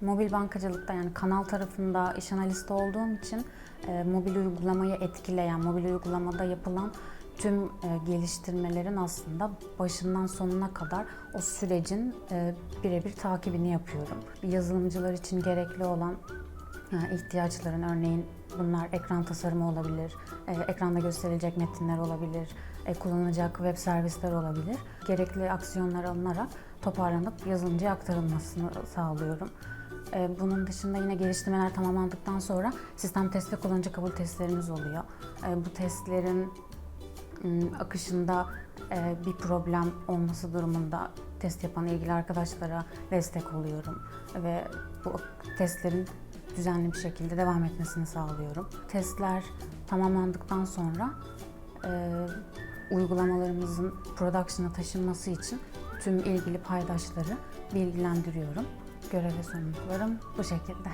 Mobil bankacılıkta yani kanal tarafında iş analisti olduğum için e, mobil uygulamayı etkileyen, mobil uygulamada yapılan tüm e, geliştirmelerin aslında başından sonuna kadar o sürecin e, birebir takibini yapıyorum. Yazılımcılar için gerekli olan ihtiyaçların örneğin bunlar ekran tasarımı olabilir, e, ekranda gösterilecek metinler olabilir, e, kullanılacak web servisler olabilir. Gerekli aksiyonlar alınarak toparlanıp yazılımcıya aktarılmasını sağlıyorum. E, Bunun dışında yine geliştirmeler tamamlandıktan sonra sistem test ve kullanıcı kabul testlerimiz oluyor. Bu testlerin akışında bir problem olması durumunda test yapan ilgili arkadaşlara destek oluyorum ve bu testlerin düzenli bir şekilde devam etmesini sağlıyorum. Testler tamamlandıktan sonra e, uygulamalarımızın production'a taşınması için tüm ilgili paydaşları bilgilendiriyorum. Görev ve sorumluluklarım bu şekilde.